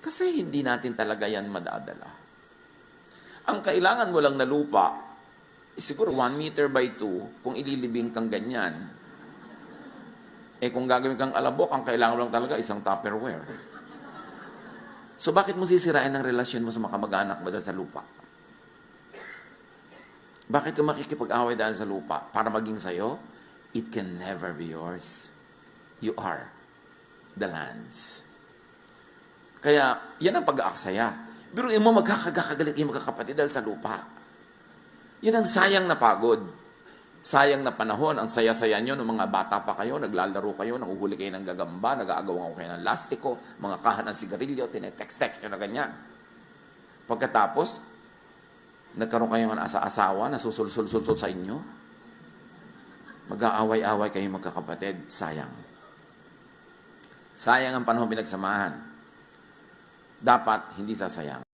Kasi hindi natin talaga yan madadala. Ang kailangan mo lang na lupa, is siguro 1 meter by 2, kung ililibing kang ganyan. Eh kung gagawin kang alabok, ang kailangan mo lang talaga isang tupperware. So bakit mo sisirain ang relasyon mo sa mga kamag-anak dahil sa lupa? Bakit ka makikipag-away dahil sa lupa? Para maging sayo? It can never be yours. You are the lands. Kaya, yan ang pag-aaksaya. Pero mo magkakagagalit yung magkakapatid dahil sa lupa. Yan ang sayang na pagod. Sayang na panahon, ang saya-saya nyo nung mga bata pa kayo, naglalaro kayo, nanguhuli kayo ng gagamba, nag-aagawan kayo ng lastiko, mga kahan ng sigarilyo, tinetext-text nyo na ganyan. Pagkatapos, nagkaroon kayo ng asa-asawa na susul-sul-sul sa inyo, mag-aaway-away kayo magkakapatid, sayang. Sayang ang panahon pinagsamahan. Dapat hindi sasayang.